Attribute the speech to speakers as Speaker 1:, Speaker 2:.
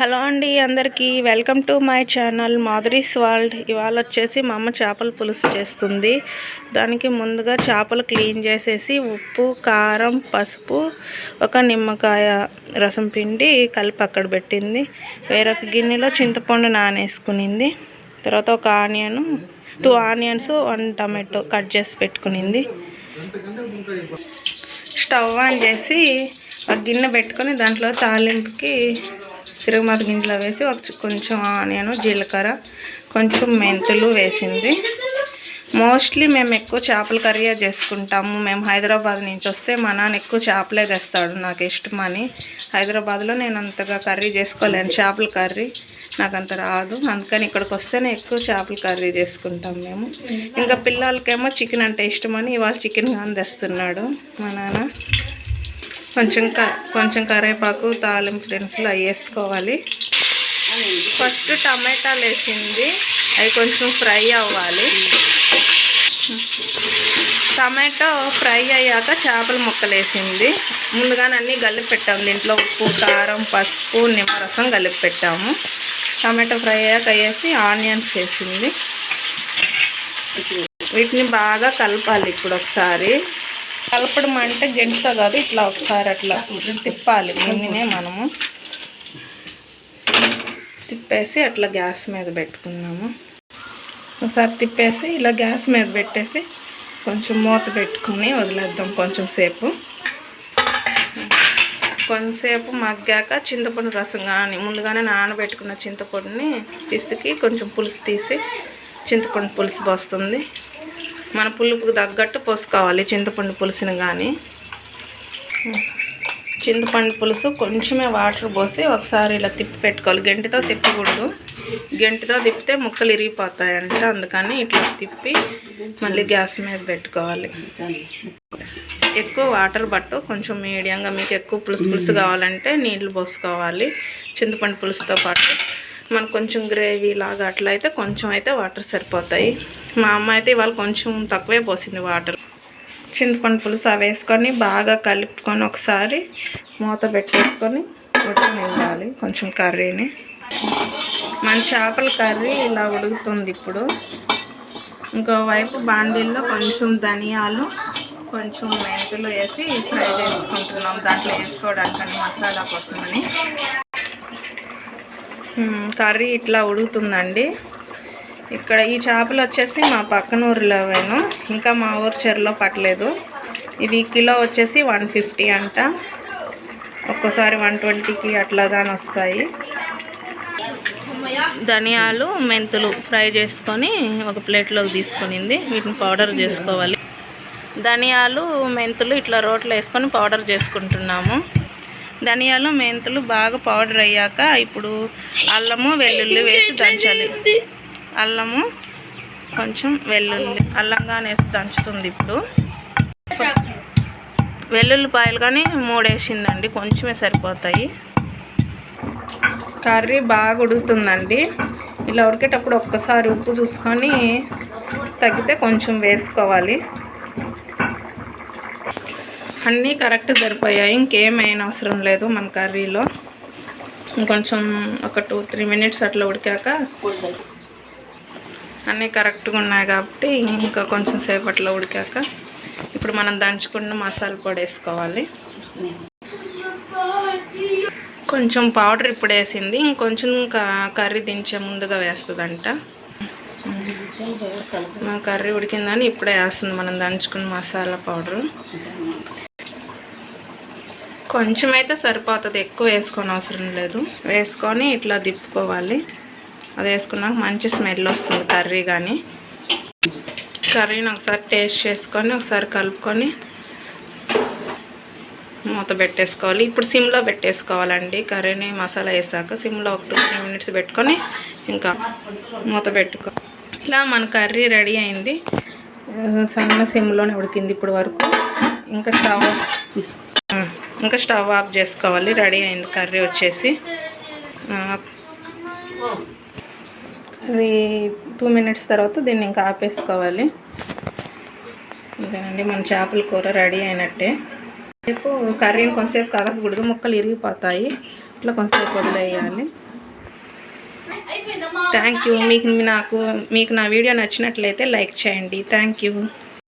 Speaker 1: Hello అండి అందరికీ. Welcome to my channel Madhuri's world ఇవాళ వచ్చేసి మా అమ్మ చేపల పులుసు చేస్తుంది. దానికి ముందుగా చేపలు క్లీన్ చేసేసి ఉప్పు కారం పసుపు ఒక నిమ్మకాయ రసం పిండి కలిపి అక్కడ పెట్టింది. వేరొక గిన్నెలో చింతపండు నానేసుకునింది. తర్వాత ఒక onion two onions one tomato cut చేసి పెట్టుకునింది. స్టవ్ ఆన్ చేసి ఒక గిన్నె పెట్టుకొని దాంట్లో తాలింపుకి తిరుగుమాత గింజలు వేసి ఒక కొంచెం ఆనియన్ జీలకర్ర కొంచెం మెంతులు వేసింది. మోస్ట్లీ మేము ఎక్కువ చేపల కర్రీ చేసుకుంటాము. మేము హైదరాబాద్ నుంచి వస్తే మా నాన్న ఎక్కువ చేపలే తెస్తాడు నాకు ఇష్టమని హైదరాబాద్లో నేను అంతగా కర్రీ చేసుకోలేను. చేపల కర్రీ నాకు అంత రాదు. అందుకని ఇక్కడికి వస్తేనే ఎక్కువ చేపల కర్రీ చేసుకుంటాం మేము. ఇంకా పిల్లలకేమో చికెన్ అంటే ఇష్టమని ఇవాళ చికెన్ కానీ తెస్తున్నాడు మా నాన్న. కొంచెం కొంచెం కరివేపాకు తాలింపు దినుసులు అవి వేసుకోవాలి. ఫస్ట్ టమాటాలు వేసింది. అవి కొంచెం ఫ్రై అవ్వాలి. టమాటో ఫ్రై అయ్యాక చేపల ముక్కలు వేసింది. ముందుగానే అన్నీ కలిపి పెట్టాము. దీంట్లో ఉప్పు కారం పసుపు నిమ్మరసం కలిపి పెట్టాము. టమాటో ఫ్రై అయ్యాక వేసి ఆనియన్స్ వేసింది. వీటిని బాగా కలపాలి ఇప్పుడు ఒకసారి. కలపడం అంటే గెంటుతో కాదు ఇట్లా ఒకసారి అట్లా తిప్పాలి. మిన్నినే మనము తిప్పేసి అట్లా గ్యాస్ మీద పెట్టుకున్నాము. ఒకసారి తిప్పేసి ఇలా గ్యాస్ మీద పెట్టేసి కొంచెం మూత పెట్టుకొని వదిలేద్దాం కొంచెం సేపు. కొంతసేపు మగ్గాక చింతపండు రసం కానీ ముందుగానే నానబెట్టుకున్న చింతపండుని పిసికి కొంచెం పులుసు తీసి చింతపండు పులుసు పోస్తుంది. మన పులుపుకు తగ్గట్టు పోసుకోవాలి. చింతపండు పులుసుని కానీ చింతపండు పులుసు కొంచెమే వాటర్ పోసి ఒకసారి ఇలా తిప్పి పెట్టుకోవాలి. గంటితో తిప్పకూడదు. గంటితో తిప్పితే ముక్కలు ఇరిగిపోతాయంట. అందుకని ఇట్లా తిప్పి మళ్ళీ గ్యాస్ మీద పెట్టుకోవాలి. ఎక్కువ వాటర్ పట్టు. కొంచెం మీడియంగా మీకు ఎక్కువ పులుసు పులుసు కావాలంటే నీళ్ళు పోసుకోవాలి. చింతపండు పులుసుతో పాటు. మనకు కొంచెం గ్రేవీ లాగా అట్లా అయితే కొంచెం అయితే వాటర్ సరిపోతాయి. మా అమ్మ అయితే ఇవాళ కొంచెం తక్కువే పోసింది వాటర్ చింతపండు పులుసు అవి వేసుకొని బాగా కలుపుకొని ఒకసారి మూత పెట్టేసుకొని ఉడకనివ్వాలి కొంచెం కర్రీని. మన చేపల కర్రీ ఇలా ఉడుకుతుంది ఇప్పుడు. ఇంకోవైపు బాండీల్లో కొంచెం ధనియాలు కొంచెం మెంతులు వేసి ఫ్రై చేసుకుంటున్నాం. దాంట్లో వేసుకోవడానికి మసాలా కోసమని కర్రీ ఇట్లా ఉడుకుతుందండి. ఇక్కడ ఈ చేపలు వచ్చేసి మా పక్కన ఊరిలో వేను ఇంకా మా ఊరు చెరలో పట్టలేదు. ఇవి కిలో వచ్చేసి వన్ ఫిఫ్టీ అంట. ఒక్కోసారి వన్ ట్వంటీకి అట్లా దాని వస్తాయి. ధనియాలు మెంతులు ఫ్రై చేసుకొని ఒక ప్లేట్లోకి తీసుకునింది. వీటిని పౌడర్ చేసుకోవాలి. ధనియాలు మెంతులు ఇట్లా రోట్లో వేసుకొని పౌడర్ చేసుకుంటున్నాము. ధనియాలు మెంతులు బాగా పౌడర్ అయ్యాక ఇప్పుడు అల్లము వెల్లుల్లి వేసి దంచాలి. అల్లము కొంచెం వెల్లుల్లి అల్లంగా వేసి దంచుతుంది ఇప్పుడు. వెల్లుల్లిపాయలు కానీ మూడేసిందండి కొంచెమే సరిపోతాయి. కర్రీ బాగా ఉడుకుతుందండి. ఇలా ఉడికేటప్పుడు ఒక్కసారి ఉప్పు చూసుకొని తగ్గితే కొంచెం వేసుకోవాలి. అన్నీ కరెక్ట్ సరిపోయాయి. ఇంకేమైనా అవసరం లేదు మన కర్రీలో. ఇంకొంచెం ఒక టూ త్రీ మినిట్స్ అట్లా ఉడికాక అన్నీ కరెక్ట్గా ఉన్నాయి కాబట్టి ఇంకా కొంచెం సేపు అట్లా ఉడికాక ఇప్పుడు మనం దంచుకున్న మసాలా పొడి వేసుకోవాలి. కొంచెం పౌడర్ ఇప్పుడు వేసింది. ఇంకొంచెం కర్రీ దించే ముందుగా వేస్తుందంట. మా కర్రీ ఉడికిందని ఇప్పుడే వేస్తుంది. మనం దంచుకున్న మసాలా పౌడరు. కొంచెం అయితే సరిపోతుంది. ఎక్కువ వేసుకొని అవసరం లేదు. వేసుకొని ఇట్లా దిప్పుకోవాలి అది వేసుకున్నాక మంచి స్మెల్ వస్తుంది కర్రీ కానీ కర్రీని ఒకసారి టేస్ట్ చేసుకొని ఒకసారి కలుపుకొని మూత పెట్టేసుకోవాలి. ఇప్పుడు సిమ్లో పెట్టేసుకోవాలండి. కర్రీని మసాలా వేసాక సిమ్లో ఒక టూ త్రీ మినిట్స్ పెట్టుకొని ఇంకా మూత పెట్టుకో. ఇట్లా మన కర్రీ రెడీ అయింది. సన్న సిమ్లోనే ఉడికింది ఇప్పుడు వరకు. ఇంకా స్టవ్ ఇంకా స్టవ్ ఆఫ్ చేసుకోవాలి. రెడీ అయింది. కర్రీ వచ్చేసి. కర్రీ టూ మినిట్స్ తర్వాత దీన్ని ఇంకా ఆపేసుకోవాలి. అంతేనండి మన చేపల కూర రెడీ అయినట్టే. రేపు కర్రీని కొంతసేపు కలపకూడదు ముక్కలు ఇరిగిపోతాయి. ఇట్లా కొంతసేపు వదిలేయాలి. థ్యాంక్ యూ మీకు నాకు మీకు నా వీడియో నచ్చినట్లయితే లైక్ చేయండి. Thank you